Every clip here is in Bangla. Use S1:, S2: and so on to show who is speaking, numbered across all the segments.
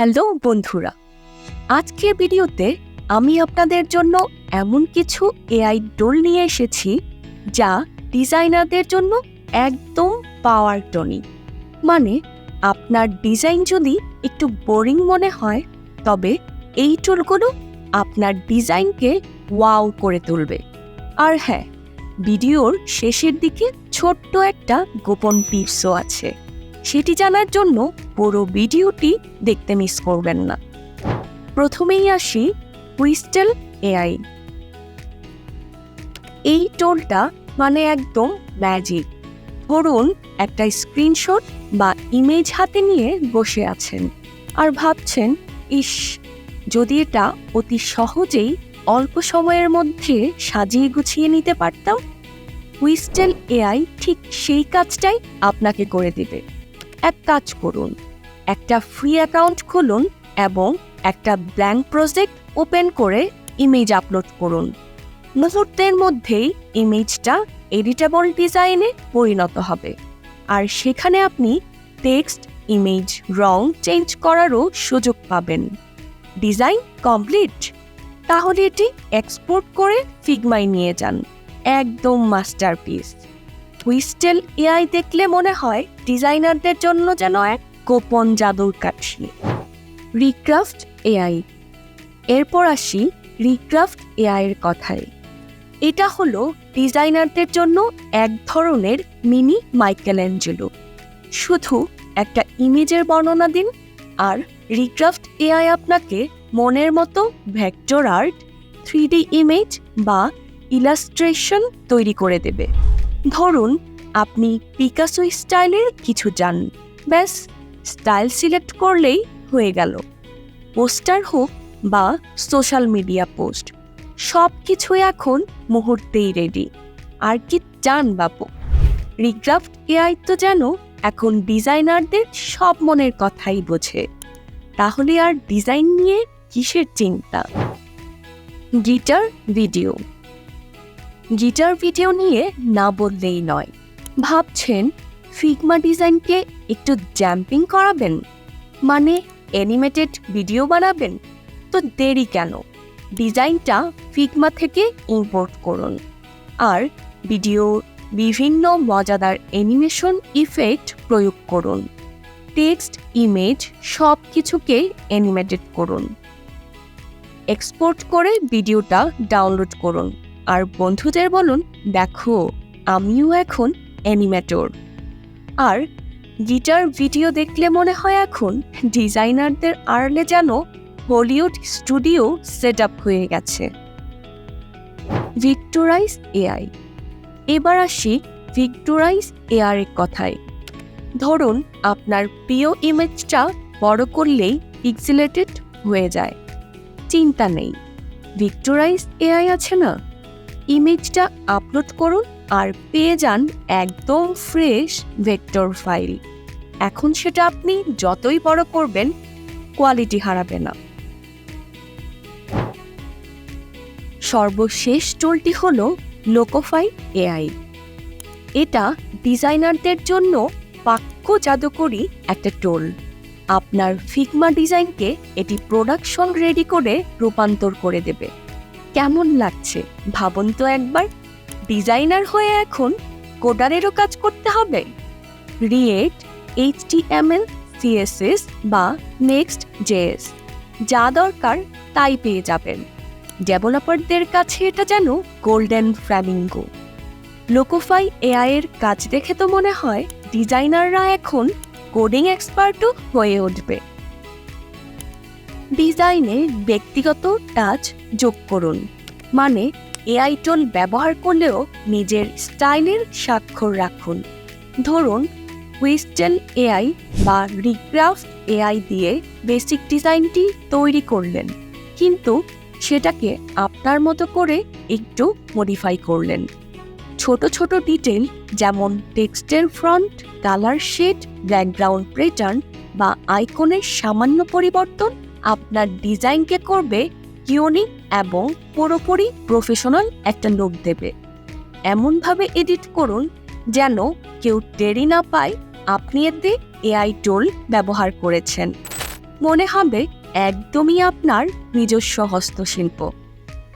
S1: হ্যালো বন্ধুরা, আজকের ভিডিওতে আমি আপনাদের জন্য এমন কিছু এআই টোল নিয়ে এসেছি যা ডিজাইনারদের জন্য একদম পাওয়ার টনি। মানে আপনার ডিজাইন যদি একটু বোরিং মনে হয়, তবে এই টুলগুলো আপনার ডিজাইনকে ওয়াও করে তুলবে। আর হ্যাঁ ভিডিওর শেষের দিকে ছোট্ট একটা গোপন টিপসও আছে। সেটি জানার জন্য পুরো ভিডিওটি দেখতে মিস করবেন না। প্রথমেই আসি ক্রিস্টাল এআই এই টোলটা মানে একদম ম্যাজিক ধরুন, একটা স্ক্রিনশট বা ইমেজ হাতে নিয়ে বসে আছেন আর ভাবছেন, ইস, যদি এটা অতি সহজেই অল্প সময়ের মধ্যে সাজিয়ে গুছিয়ে নিতে পারতাম উইস্টেল এআই ঠিক সেই কাজটাই আপনাকে করে দিবে। এক কাজ করুন একটা ফ্রি অ্যাকাউন্ট খুলুন এবং একটা ব্ল্যাঙ্ক প্রজেক্ট ওপেন করে ইমেজ আপলোড করুন। মুহূর্তের মধ্যেই ইমেজটা এডিটেবল ডিজাইনে পরিণত হবে। আর সেখানে আপনি টেক্সট ইমেজ রং চেঞ্জ করারও সুযোগ পাবেন। ডিজাইন কমপ্লিট তাহলে এটি এক্সপোর্ট করে ফিগমায় নিয়ে যান। একদম মাস্টারপিস হুইস্টেল এআই দেখলে মনে হয় ডিজাইনারদের জন্য যেন এক গোপন জাদুর কাঠি রিক্রাফট এআই এরপর আসি রিক্রাফট এআই এর কথায়। এটা হলো ডিজাইনারদের জন্য এক ধরনের মিনি মাইকেল অ্যাঞ্জেলো শুধু একটা ইমেজের বর্ণনা দিন, আর রিক্রাফট এআই আপনাকে মনের মতো ভেক্টর আর্ট থ্রি ইমেজ বা ইলাস্ট্রেশন তৈরি করে দেবে। ধরুন, আপনি পিকাসো স্টাইলের কিছু চান ব্যাস স্টাইল সিলেক্ট করলেই হয়ে গেল। পোস্টার হোক বা সোশ্যাল মিডিয়া পোস্ট সব কিছুই এখন মুহূর্তেই রেডি আর কি চান বাপু? রিগ্রাফট এআই তো যেন এখন ডিজাইনারদের সব মনের কথাই বোঝে। তাহলে আর ডিজাইন নিয়ে কিসের চিন্তা? গিটার ভিডিও গিটার ভিডিও নিয়ে না বললেই নয়। ভাবছেন ফিগমা ডিজাইনকে একটু জ্যাম্পিং করাবেন? মানে অ্যানিমেটেড ভিডিও বানাবেন? তো দেরি কেন? ডিজাইনটা ফিগমা থেকে ইম্পোর্ট করুন। আর ভিডিও বিভিন্ন মজাদার অ্যানিমেশন ইফেক্ট প্রয়োগ করুন। টেক্সট ইমেজ সব কিছুকে অ্যানিমেটেড করুন। এক্সপোর্ট করে ভিডিওটা ডাউনলোড করুন। আর বন্ধুদের বলুন, দেখো, আমিও এখন অ্যানিমেটর আর গিটার ভিডিও দেখলে মনে হয় এখন ডিজাইনারদের আড়লে যেন হলিউড স্টুডিও সেট আপ হয়ে গেছে। Vectorize AI. এবার আসি ভিক্টোরাইজ এআর এর কথায়। ধরুন, আপনার প্রিয় ইমেজটা বড় করলেই পিক্সেলেটেড হয়ে যায়। চিন্তা নেই। ভিক্টোরাইজ এআই আছে না? ইমেজটা আপলোড করুন আর পেয়ে যান একদম ফ্রেশ ভেক্টর ফাইল এখন সেটা আপনি যতই বড় করবেন কোয়ালিটি হারাবে না। সর্বশেষ টুলটি হল লোকোফাই এআই এটা ডিজাইনারদের জন্য পাক্য জাদুকরি একটা টোল আপনার ফিগমা ডিজাইনকে এটি প্রোডাকশন রেডি করে রূপান্তর করে দেবে। কেমন লাগছে? ভাবুন তো একবার। ডিজাইনার হয়ে এখন কোডারেরও কাজ করতে হবে। রিয়েট এইচটিএমএল সিএসএস বা নেক্সট জেএস যা দরকার তাই পেয়ে যাবেন। ডেভেলপারদের কাছে এটা যেন গোল্ডেন ফ্ল্যামিঙ্গো লোকোফাই এআই এর কাজ দেখে তো মনে হয় ডিজাইনাররা এখন কোডিং এক্সপার্টও হয়ে উঠবে। ডিজাইনে ব্যক্তিগত টাচ যোগ করুন মানে এআই টোল ব্যবহার করলেও নিজের স্টাইলের স্বাক্ষর রাখুন। ধরুন উইস্টেল এআই বা রিক্রাফট এআই দিয়ে বেসিক ডিজাইনটি তৈরি করলেন, কিন্তু সেটাকে আপনার মতো করে একটু মডিফাই করলেন। ছোট ছোট ডিটেল যেমন টেক্সটের front colour shade background pattern বা আইকনের সামান্য পরিবর্তন আপনার ডিজাইনকে করবে ইউনিক এবং পুরোপুরি প্রফেশনাল একটা লুক দেবে। এমনভাবে এডিট করুন যেন কেউ টেরি না পায় আপনি এতে এআই টোল ব্যবহার করেছেন। মনে হবে একদমই আপনার নিজস্ব হস্তশিল্প।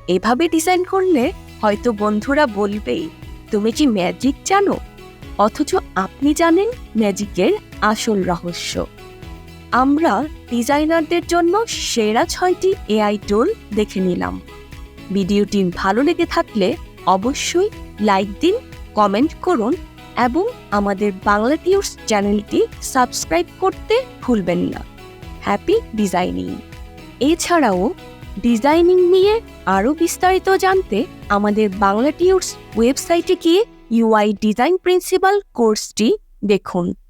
S1: এভাবে ডিজাইন করলে হয়তো বন্ধুরা বলবেই, তুমি কি ম্যাজিক জানো? অথচ আপনি জানেন ম্যাজিকের আসল রহস্য। আমরা ডিজাইনারদের জন্য সেরা ছয়টি এআই টুল দেখে নিলাম। ভিডিওটি ভালো লেগে থাকলে অবশ্যই লাইক দিন কমেন্ট করুন এবং আমাদের বাংলা টিউবস চ্যানেলটি সাবস্ক্রাইব করতে ভুলবেন না। হ্যাপি ডিজাইনিং এছাড়াও ডিজাইনিং নিয়ে আরও বিস্তারিত জানতে আমাদের বাংলা টিউবস ওয়েবসাইটে গিয়ে ইউআই ডিজাইন প্রিন্সিপাল কোর্সটি দেখুন।